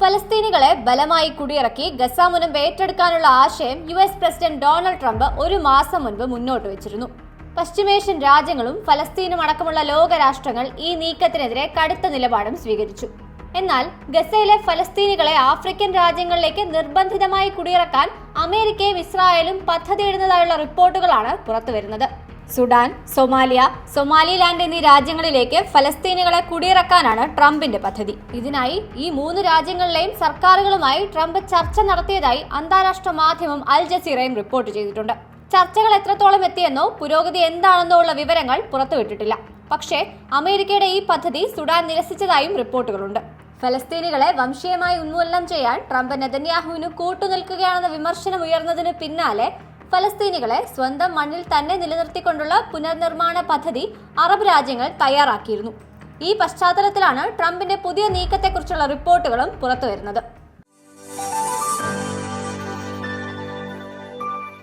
ഫലസ്തീനികളെ ബലമായി കുടിയിറക്കി ഗസ മുനമ്പ് ഏറ്റെടുക്കാനുള്ള ആശയം U S president Donald Trump ഒരു മാസം മുൻപ് മുന്നോട്ട് വെച്ചിരുന്നു. പശ്ചിമേഷ്യൻ രാജ്യങ്ങളും ഫലസ്തീനും അടക്കമുള്ള ലോകരാഷ്ട്രങ്ങൾ ഈ നീക്കത്തിനെതിരെ കടുത്ത നിലപാടും സ്വീകരിച്ചു. എന്നാൽ ഗസയിലെ ഫലസ്തീനികളെ ആഫ്രിക്കൻ രാജ്യങ്ങളിലേക്ക് നിർബന്ധിതമായി കുടിയിറക്കാൻ അമേരിക്കയും ഇസ്രായേലും പദ്ധതിയിടുന്നതായുള്ള റിപ്പോർട്ടുകളാണ് പുറത്തുവരുന്നത്. സുഡാൻ സൊമാലിയ സൊമാലിലാൻഡ് എന്നീ രാജ്യങ്ങളിലേക്ക് ഫലസ്തീനുകളെ കുടിയിറക്കാനാണ് ട്രംപിന്റെ പദ്ധതി. ഇതിനായി ഈ മൂന്ന് രാജ്യങ്ങളിലെയും സർക്കാരുകളുമായി ട്രംപ് ചർച്ച നടത്തിയതായി അന്താരാഷ്ട്ര മാധ്യമം അൽ ജസീറയും റിപ്പോർട്ട് ചെയ്തിട്ടുണ്ട്. ചർച്ചകൾ എത്രത്തോളം എത്തിയെന്നോ പുരോഗതി എന്താണെന്നോ ഉള്ള വിവരങ്ങൾ പുറത്തുവിട്ടിട്ടില്ല. പക്ഷേ അമേരിക്കയുടെ ഈ പദ്ധതി സുഡാൻ നിരസിച്ചതായും റിപ്പോർട്ടുകളുണ്ട്. ഫലസ്തീനികളെ വംശീയമായി ഉന്മൂലനം ചെയ്യാൻ ട്രംപ് നെതന്യാഹുവിന് കൂട്ടുനിൽക്കുകയാണെന്ന വിമർശനം ഉയർന്നതിന് പിന്നാലെ ഫലസ്തീനികളെ സ്വന്തം മണ്ണിൽ തന്നെ നിലനിർത്തിക്കൊണ്ടുള്ള പുനർനിർമ്മാണ പദ്ധതി അറബ് രാജ്യങ്ങൾ തയ്യാറാക്കിയിരുന്നു. ഈ പശ്ചാത്തലത്തിലാണ് ട്രംപിന്റെ പുതിയ നീക്കത്തെക്കുറിച്ചുള്ള റിപ്പോർട്ടുകളും പുറത്തുവരുന്നത്.